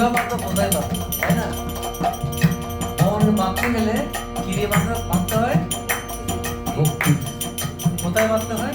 কোথায় মানবো তাই না? মন বাঁধতে গেলে কিরে মানতে মানতে হয়? ভক্তি কোথায় বাঁধতে হয়?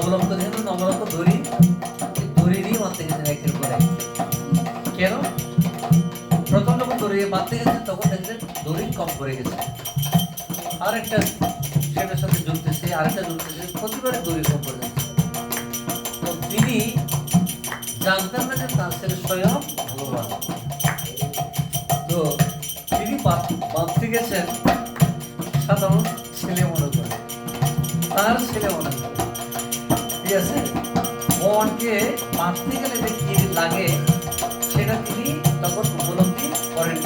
তোরি বাঁধে তোরির সাথে তোরি বাঁধে কি করে পারব তারে কি করে পারব তারে দেখেন মা যশোদা নবগৃহে যে নবলঙ্ক যেন নবলঙ্ক ধরি ধরে নিয়ে মারতে গেছেন একের পর। কেন? প্রথম যখন দড়ি মারতে গেছেন তখন দেখলেন দড়ি কম পড়ে গেছে। আরেকটা সেটার সাথে ঝুলতেছে আরেকটা ঝুলতেছে প্রতিবারে দড়ি কম পড়ে যাচ্ছে। তো তিনি জানতেন না যে তার ছেলে স্বয়ং ভগবান। তো তিনি বাঁধ- বাঁধতে গেছেন সাধারণ ছেলে মনে করে। তার ছেলে মনে করে। আছে মনকে মারতে গেলে যে কী লাগে সেটা তিনি তখন উপলব্ধি করেন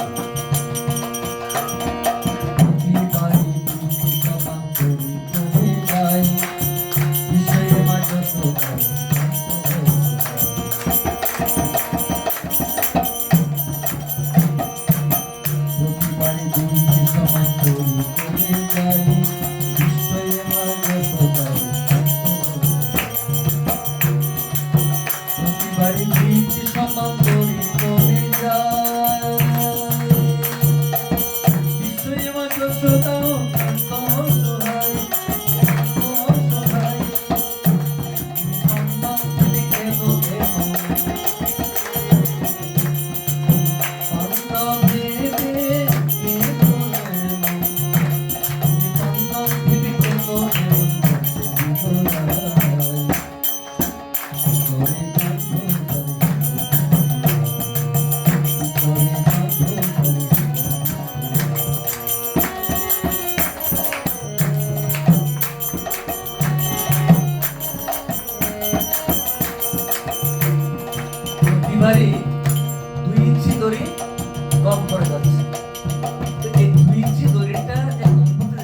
প্রতিবারই দুই ইঞ্চি দড়ি কম পড়ে যাচ্ছে। তো এই দুই ইঞ্চি দড়িটা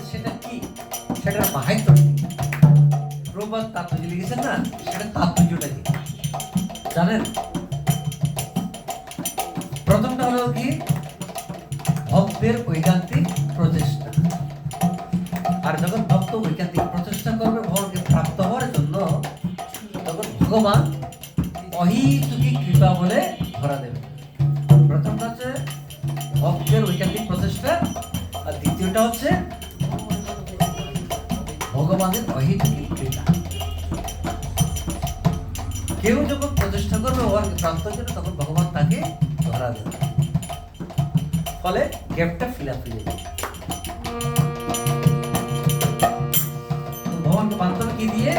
সেটা কি? প্রবাদ তাৎপর্য লিখেছেন না, সেটা তাৎপর্যটা কি? জানেন? প্রথমটা হলো কি? ভক্তের ঐকান্তিক প্রচেষ্টা। আর যখন ভক্ত ঐকান্তিক প্রচেষ্টা করবে, ভগবানকে প্রাপ্ত হওয়ার জন্য তখন ভগবান অহিতুকি কৃপা বলে ধরা দেবে। প্রথমটা হচ্ছে ভক্তের ঐকান্তিক প্রচেষ্টা, আর দ্বিতীয়টা হচ্ছে ভগবানের অহিতুকি কৃপা। কেউ যখন প্রচেষ্টা করবে, ওর প্রান্ত করবে তখন ভগবান তাকে ধরা দেবে। ফলে গ্যাপটা ফিল আপ হয়ে তো ভগবানকে কি দিয়ে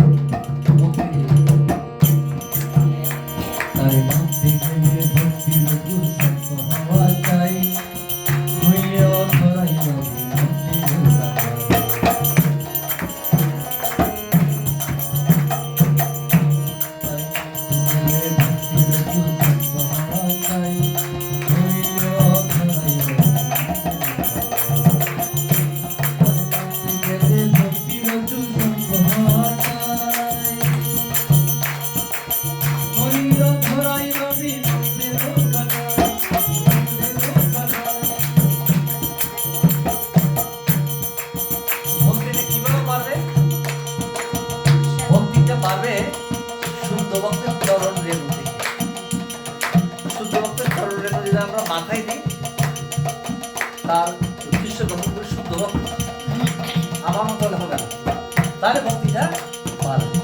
পাবে শুদ্ধ ভক্তের চরণ রেণু থেকে শুদ্ধ ভক্তের চরণ রেণু যদি আমরা মাথায় দিই, তার উদ্দেশ্য গ্রহণ করে শুদ্ধ ভক্ত। আমার মতো হবে না। তাহলে ভক্তিটা পারবে